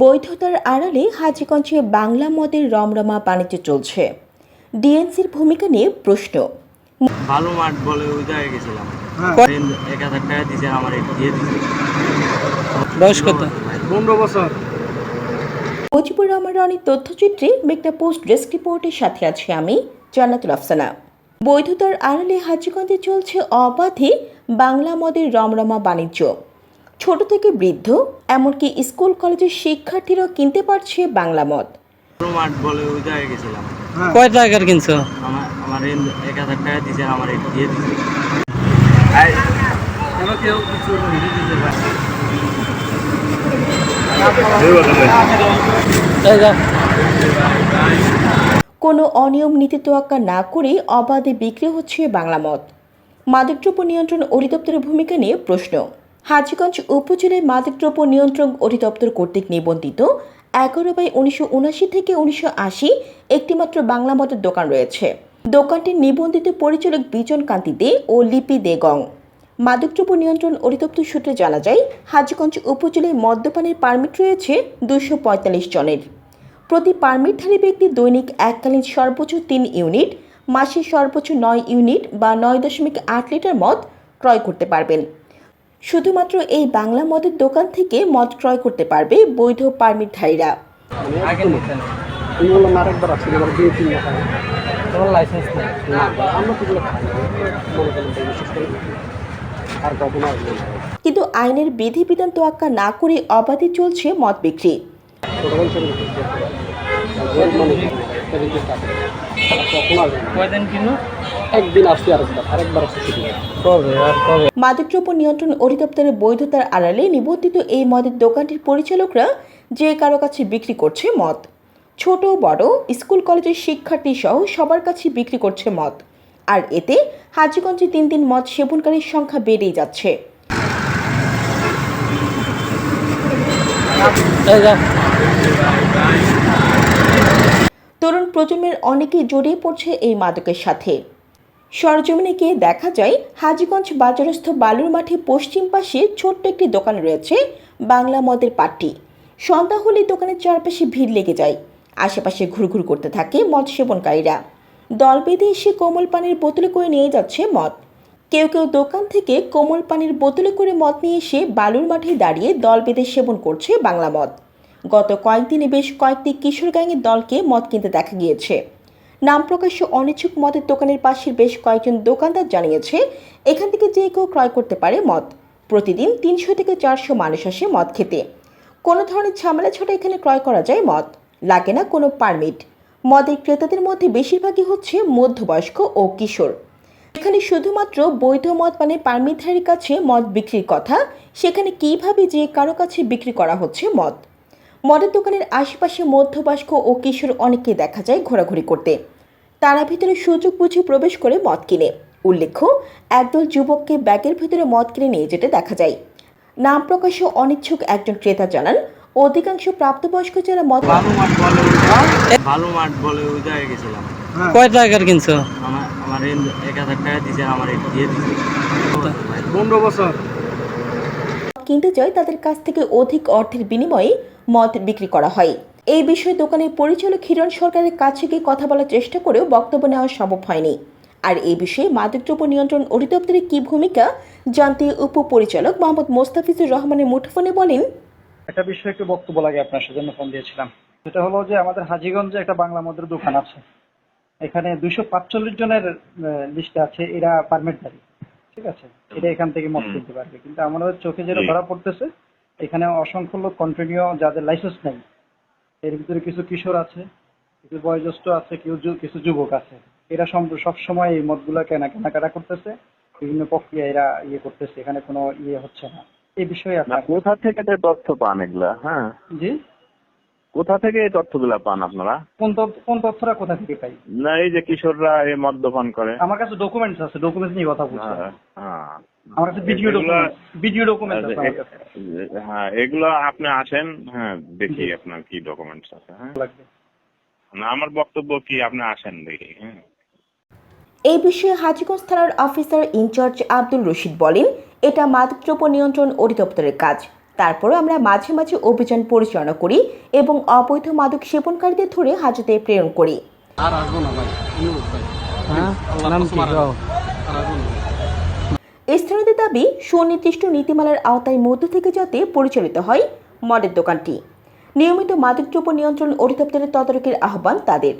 বৈধতার আড়ালে হাজীগঞ্জে বাংলা মদের রমরমা বাণিজ্য চলছে। ডিএনসির ভূমিকা নিয়ে প্রশ্ন। ভালো মাঠ বলে ওই জায়গায় গেছিলাম। হ্যাঁ। এক হাজার টাকা দিছে আমার দিয়ে দিছে বয়স কত? পনেরো বছর। মুজিবুর রহমান রনির তথ্যচিত্রে মেঘনা পোস্ট ডেস্ক রিপোর্টের সাথে আছি আমি জান্নাতুল আফসানা। বৈধতার আড়ালে হাজিগঞ্জে চলছে অবাধে বাংলা মদের রমরমা বাণিজ্য। ছোট থেকে বৃদ্ধ এমনকি স্কুল কলেজের শিক্ষার্থীরাও কিনতে পারছে বাংলা মদ। ভালো বলে ওই জায়গায় গেছিলাম। কয় টাকার কিনছো? আমার আমার এক হাজার টাকা দিছে আমার এটা দিয়ে দিছে। কেন কেউ কিছু দিতে পারে এই যাও। কোনো অনিয়ম নীতি তোয়াক্কা না করে অবাধে বিক্রি হচ্ছে বাংলা মদ। মাদকদ্রব্য নিয়ন্ত্রণ অধিদপ্তরের ভূমিকা নিয়ে প্রশ্ন। হাজীগঞ্জ উপজেলায় মাদকদ্রব্য নিয়ন্ত্রণ অধিদপ্তর কর্তৃক নিবন্ধিত এগারো বাই উনিশশো উনাশি থেকে উনিশশো আশি একটিমাত্র বাংলা মদের দোকান রয়েছে। দোকানটির নিবন্ধিত পরিচালক বিজন কান্তি দে ও লিপি দেগং। মাদকদ্রব্য নিয়ন্ত্রণ অধিদপ্তর সূত্রে জানা যায়, হাজীগঞ্জ উপজেলায় মদ্যপানের পারমিট রয়েছে দুশো পঁয়তাল্লিশ জনের। প্রতি পারমিটধারী ব্যক্তি দৈনিক এককালীন সর্বোচ্চ তিন ইউনিট, মাসে সর্বোচ্চ নয় ইউনিট বা নয় দশমিক আট লিটার মদ ক্রয় করতে পারবেন। শুধুমাত্র এই বাংলা মদের দোকান থেকে মদ ক্রয় করতে পারবে বৈধ পারমিটধারীরা। কিন্তু আইনের বিধিবিধান তোয়াক্কা না করে অবাধে চলছে মদ বিক্রি। কয়দিন কিনো? একদিন আসছি আরেকবার আরেকবার আসছি কবে আর কবে? মাদকদ্রব্য নিয়ন্ত্রণ অধিদপ্তরের বৈধতার আড়ালে নিবন্ধিত এই মদের দোকানটির পরিচালকরা যে কারও কাছে বিক্রি করছে মদ। ছোট বড় স্কুল কলেজের শিক্ষার্থী সহ সবার কাছে বিক্রি করছে মদ। আর এতে হাজিগঞ্জে দিন দিন মদ সেবনকারীর সংখ্যা বেড়েই যাচ্ছে। এই প্রজন্মের অনেকেই জড়িয়ে পড়ছে এই মাদকের সাথে। সরজমিনে গিয়ে দেখা যায়, হাজীগঞ্জ বাজারস্থ বালুর মাঠে পশ্চিম পাশে ছোট্ট একটি দোকান রয়েছে, বাংলা মদের পাট্টি। সন্ধ্যা হলে দোকানের চারপাশে ভিড় লেগে যায়। আশেপাশে ঘুরঘুর করতে থাকে মদ সেবনকারীরা। দল বেঁধে এসে কোমল পানির বোতলে করে নিয়ে যাচ্ছে মদ। কেউ কেউ দোকান থেকে কোমল পানির বোতলে করে মদ নিয়ে এসে বালুর মাঠে দাঁড়িয়ে দল বেঁধে সেবন করছে বাংলা মদ। গত কয়েকদিনে বেশ কয়েকটি কিশোর গ্যাংয়ের দলকে মদ কিনতে দেখা গিয়েছে। নাম প্রকাশ্য অনিচ্ছুক মদের দোকানের পাশের বেশ কয়েকজন দোকানদার জানিয়েছে, এখান থেকে যে কেউ ক্রয় করতে পারে মদ। প্রতিদিন তিনশো থেকে চারশো মানুষ আসে মদ খেতে। কোনো ধরনের ঝামেলা ছাড়া এখানে ক্রয় করা যায় মদ। লাগে না কোনো পারমিট। মদের ক্রেতাদের মধ্যে বেশিরভাগই হচ্ছে মধ্যবয়স্ক ও কিশোর। এখানে শুধুমাত্র বৈধ মদ মানে পারমিটধারীর কাছে মদ বিক্রির কথা। সেখানে কীভাবে যে কারও কাছে বিক্রি করা হচ্ছে মদ? মদের দোকানের আশেপাশে মধ্যবয়স্ক ও কিশোর অনেককে দেখা যায় ঘোরাঘুরি করতে। তারা ভিতরে সুযোগ বুঝে প্রবেশ করে মদ কিনে। উল্লেখ্য একদল যুবককে ব্যাগের ভিতরে মদ কিনে নিয়ে যেতে দেখা যায়। নাম প্রকাশে অনিচ্ছুক একজন ক্রেতা জানান অধিকাংশ প্রাপ্তবয়স্ক যারা মদ ভালো মাঠ বলে ভালো মাঠ বলে ওই জায়গায় গেছিলাম কয় টাকার কিনছো? আমার আমার এক হাজার টাকা দিছে আমার দিয়ে দিছে। পনেরো বছর। কিনতে যায় তাদের কাছ থেকে অধিক অর্থের বিনিময়ে মদ বিক্রি করা হয়। এই বিষয়ে দোকানের পরিচালক হিরণ সরকারের কাছে গিয়ে কথা বলার চেষ্টা করেও বক্তব্য নেওয়া সম্ভব হয়নি। আর এই বিষয়ে মাদকদ্রব্য নিয়ন্ত্রণ অধিদপ্তরের কী ভূমিকা জানতে উপপরিচালক মোহাম্মদ মোস্তাফিজুর রহমানের মুঠোফোনে বলেন একটা বিষয়ে একটু বক্তব্য লাগে আপনার সেজন্য ফোন দিয়েছিলাম। সেটা হলো যে আমাদের হাজীগঞ্জে একটা বাংলা মদের দোকান আছে। এখানে দুইশো পাঁচচল্লিশ জনের লিস্টে আছে এরা পারমিটধারী ঠিক আছে? এটা এখান থেকে মদ কিনতে পারবে। কিন্তু আমাদের চোখে যেটা ধরা পড়তেছে এখানে অসংখ্য লোক কন্টিনিউ যাদের লাইসেন্স নেই। এর ভিতরে কিছু কিশোর আছে কিছু বয়োজ্যেষ্ঠ আছে কেউ কিছু যুবক আছে। এরা সব- সবসময় এই মদগুলা কেনা কেনাকাটা করতেছে। বিভিন্ন প্রক্রিয়া এরা ইয়ে করতেছে এখানে কোনো ইয়ে হচ্ছে না। এই বিষয়ে আপনার কোথা থেকে তথ্য পান এগুলা? হ্যাঁ। জি? কোথা থেকে এই তথ্যগুলা পান আপনারা? কোন কোন তথ্যটা কোথা থেকে পাই? না এই যে কিশোররা এই মদ্যপান করে। আমার কাছে ডকুমেন্টস আছে ডকুমেন্টস নিয়ে কথা বলছি। হ্যাঁ, হ্যাঁ। আমার কাছে ভিডিও ডকুমেন্টস ভিডিও ডকুমেন্টস আছে হ্যাঁ এগুলো আপনি আসেন হ্যাঁ দেখি আপনার কি ডকুমেন্টস আছে হ্যাঁ। না আমার বক্তব্য কি আপনি আসেন দেখি হ্যাঁ। এই বিষয়ে হাজীগঞ্জ থানার অফিসার ইনচার্জ আব্দুল রশিদ বলেন এটা মাদকদ্রব্য নিয়ন্ত্রণ অধিদপ্তরের কাজ। তারপরও আমরা মাঝে মাঝে অভিযান পরিচালনা করি এবং অবৈধ মাদক সেবনকারীদের ধরে হাজতে প্রেরণ করি। আর আসব না ভাই অনুরোধ ভাই। হ্যাঁ? স্থানীয়দের দাবি সুনির্দিষ্ট নীতিমালার আওতায় মধ্য থেকে যাতে পরিচালিত হয় মদের দোকানটি। নিয়মিত মাদকদ্রব্য নিয়ন্ত্রণ অধিদপ্তরের তদারকির আহ্বান তাদের।